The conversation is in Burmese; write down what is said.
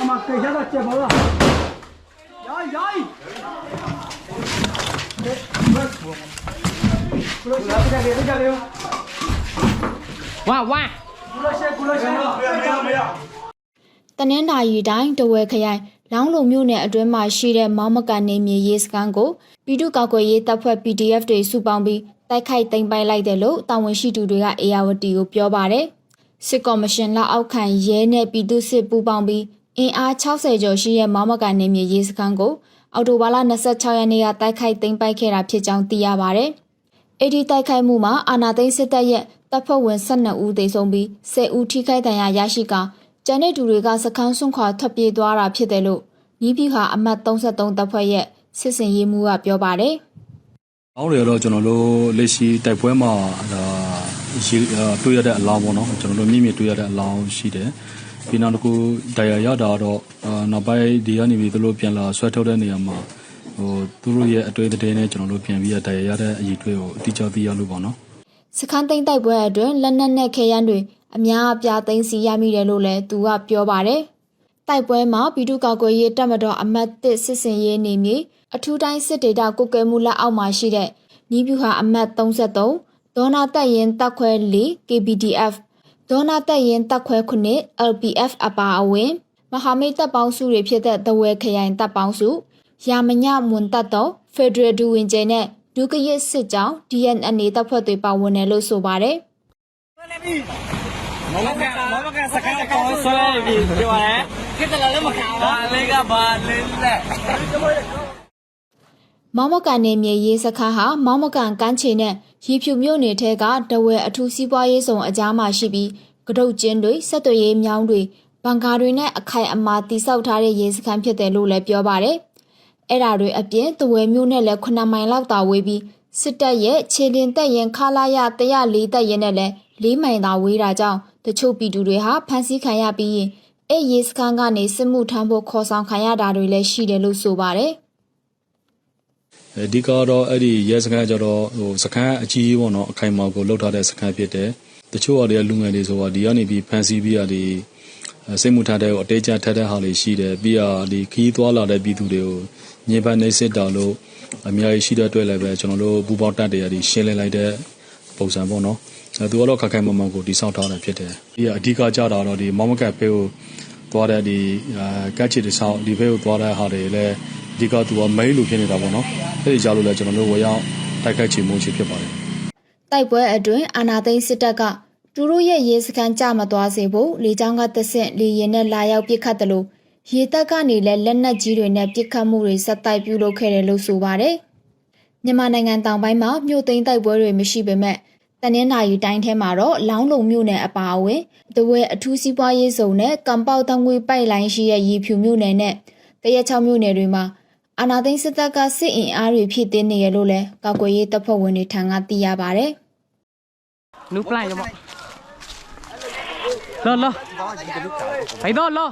အမကေရတာချက်ပါလားရိုင်းရိုင်းကုလိုရှက်ကြတယ်ကြတယ်ဝါဝါကုလိုရှက်ကုလိုရှက်တနင်္သာရီတိုင်းတဝဲခရိုင်လောင်းလုံမြို့နယ်အတွင်းမှာရှိတဲ့မောင်မကန်နေမြေရေးစခန်းကိုပြည်သူ့ကောက်ကွယ်ရေးတပ်ဖွဲ့ PDF တွေစုပေါင်းပြီးတိုက်ခိုက်သိမ်းပိုက်လိုက်တယ်လို့တာဝန်ရှိသူတွေကအေယာဝတီကိုပြောပါတယ် စစ်ကော်မရှင်လက်အောက်ခံရဲနဲ့ပြည်သူ့စစ်ပူးပေါင်းပြီးအင်အား60ကျော်ရှိတဲ့မောင်မကန်နေမြေရေးစခန်းကိုအော်တိုဘာလ26ရက်နေ့ကတိုက်ခိုက်သိမ်းပိုက်ခဲ့တာဖြစ်ကြောင်းသိရပါတယ်။အဲ့ဒီတိုက်ခိုက်မှုမှာအာနာသိန်းစစ်တပ်ရဲ့တပ်ဖွဲ့ဝင်12ဦးသေဆုံးပြီး10ဦးထိခိုက်ဒဏ်ရာရရှိကာကျန်တဲ့သူတွေကစခန်းဆွန့်ခွာထွက်ပြေးသွားတာဖြစ်တယ်လို့နီးပြည်ဟာအမှတ်33တပ်ဖွဲ့ရဲ့စစ်စင်ရေးမှုကပြောပါတယ်။အောင်းတွေတော့ကျွန်တော်တို့လက်ရှိတိုက်ပွဲမှာဒါရေ တွေ့ရတဲ့အလောင်းပေါ့နော်ကျွန်တော်တို့မြင့်မြင့်တွေ့ရတဲ့အလောင်းရှိတယ်ပြီးနောက်တစ်ခုဒါရရတာတော့အာနောက်ပိုင်းဒီကနေပြီးသူတို့ပြန်လာဆွဲထုတ်တဲ့နေရာမှာဟိုသူတို့ရဲ့အတွေ့အကြုံနဲ့ကျွန်တော်တို့ပြန်ပြီးဒါရရတဲ့အရေးတွေးကိုအတိအကျသိရလို့ပေါ့နော်စခန်းသိမ်းတိုက်ပွဲအတွင်းလက်နက်နဲ့ခဲယမ်းတွေအများအပြားသိမ်းဆည်းရမိတယ်လို့လည်းသူကပြောပါတယ်။တိုက်ပွဲမှာပြည်သူ့ကောက်ကွယ်ရေးတပ်မတော်အမတ်1စစ်စင်ရေးနေမြေအထူးတိုင်းစစ်ဒေတာကုကဲမှုလက်အောက်မှာရှိတဲ့နီးပြူဟာအမတ်33 ဒေါနာတက်ရင်တပ်ခွဲ4 KBDF ဒေါနာတက်ရင်တပ်ခွဲ9 LPF အပါအဝင် မဟာမိတ်တပ်ပေါင်းစုတွေဖြစ်တဲ့တဝဲခရိုင်တပ်ပေါင်းစုရာမညမွန်တပ်တော်ဖက်ဒရယ်ဒူဝင်ကျဲနဲ့ဒုကရစ်စစ်ကြောင်း DNN တပ်ဖွဲ့တွေပါဝင်တယ်လို့ဆိုပါတယ်မမကမမကစကားကောင်းဆွဲပြီပြောရဲခက်တယ်လည်းမကောင်းဒါလေးကဘာလင်းလဲ မောင်မကန်နေမြေရေးစခန်းဟာမောင်မကန်ကမ်းခြေနဲ့ရေဖြူမြို့နယ်ထဲကတဝဲအထူးစီးပွားရေးဆောင်အကြားမှာရှိပြီးကတုတ်ကျင်းတွေဆက်သွယ်ရေးမြောင်းတွေဘန်ကာတွေနဲ့အခိုင်အမာတိစောက်ထားတဲ့ရေးစခန်းဖြစ်တယ်လို့လည်းပြောပါတယ်။အဲ့ဓာတွေအပြင်တဝဲမြို့နဲ့လည်း9မိုင်လောက်တာဝေးပြီးစစ်တပ်ရဲ့ခြေလင်တက်ရင်ခလာရ104တက်ရင်နဲ့လည်း၄မိုင်သာဝေးတာကြောင့်တချို့ပြည်သူတွေဟာဖမ်းဆီးခံရပြီးရင်အဲ့ရေးစခန်းကနေစစ်မှုထမ်းဖို့ခေါ်ဆောင်ခံရတာတွေလည်းရှိတယ်လို့ဆိုပါတယ်။ အဓိကတော့အဲ့ဒီရဲစခန်းကျတော့ဟိုစခန်းအကြီးကြီးပေါ့နော်အခိုင်အမာကိုလှုပ်ထားတဲ့စခန်းဖြစ်တယ်တချို့ဟာတွေကလူငယ်တွေဆိုတာဒီကနေပြီးဖန်စီပြီးရဒီစိတ်မှုထားတဲ့ကိုအတေးချထက်တဲ့ဟာတွေရှိတယ်ပြီးရဒီခီးသွားလာတဲ့ပြည်သူတွေကိုညင်ပန်းနေစစ်တာလို့အများကြီးရှိတဲ့အတွက်လည်းပဲကျွန်တော်တို့ပူပေါင်းတက်တွေရဒီရှင်းလင်းလိုက်တဲ့ပုံစံပေါ့နော်အဲသူကတော့ခက်ခဲမမကိုတိဆောက်ထားတာဖြစ်တယ်ပြီးရအဓိကကြတာတော့ဒီမောင်မကတ်ဖေးကိုသွားတဲ့ဒီအာကတ်ချီတဆောက်ဒီဖေးကိုသွားတဲ့ဟာတွေလည်း အဓိကသူကမိန်းလူဖြစ်နေတာပေါ့နော်အဲ့ဒီကြောင့်လို့လည်းကျွန်တော်တို့ဝေရောက်တိုက်ခိုက်ချေမှုချဖြစ်ပါတယ်တိုက်ပွဲအတွင်းအာနာသိန်းစစ်တပ်ကသူတို့ရဲ့ရေးစခန်းကြမသွားစေဖို့လေကြောင်းကတဆင့်လေရင်နဲ့လာရောက်ပစ်ခတ်တယ်လို့ရေတပ်ကနေလည်းလက်နက်ကြီးတွေနဲ့ပစ်ခတ်မှုတွေဆက်တိုက်ပြုလုပ်ခဲ့တယ်လို့ဆိုပါတယ်။မြန်မာနိုင်ငံတောင်ပိုင်းမှာမြို့သိမ်းတိုက်ပွဲတွေမရှိပေမဲ့တနင်္သာရီတိုင်းထဲမှာတော့လောင်းလုံမြို့နယ်အပါအဝင်တဝဲအထူးစီးပွားရေးဇုံနဲ့ကံပေါတံငွေပိုက်လိုင်းရှိတဲ့ရေဖြူမြို့နယ်နဲ့တရက်ချောင်းမြို့နယ်တွေမှာ အာနာသိန်းစစ်တပ်ကစစ်အင်အားတွေဖြည့်တင်းနေရလို့လည်းကောက်ကွယ်ရေးတပ်ဖွဲ့ဝင်တွေထံကသိရပါတယ်။နူပလိုက်ရမလောလောဘိုင်တော့လော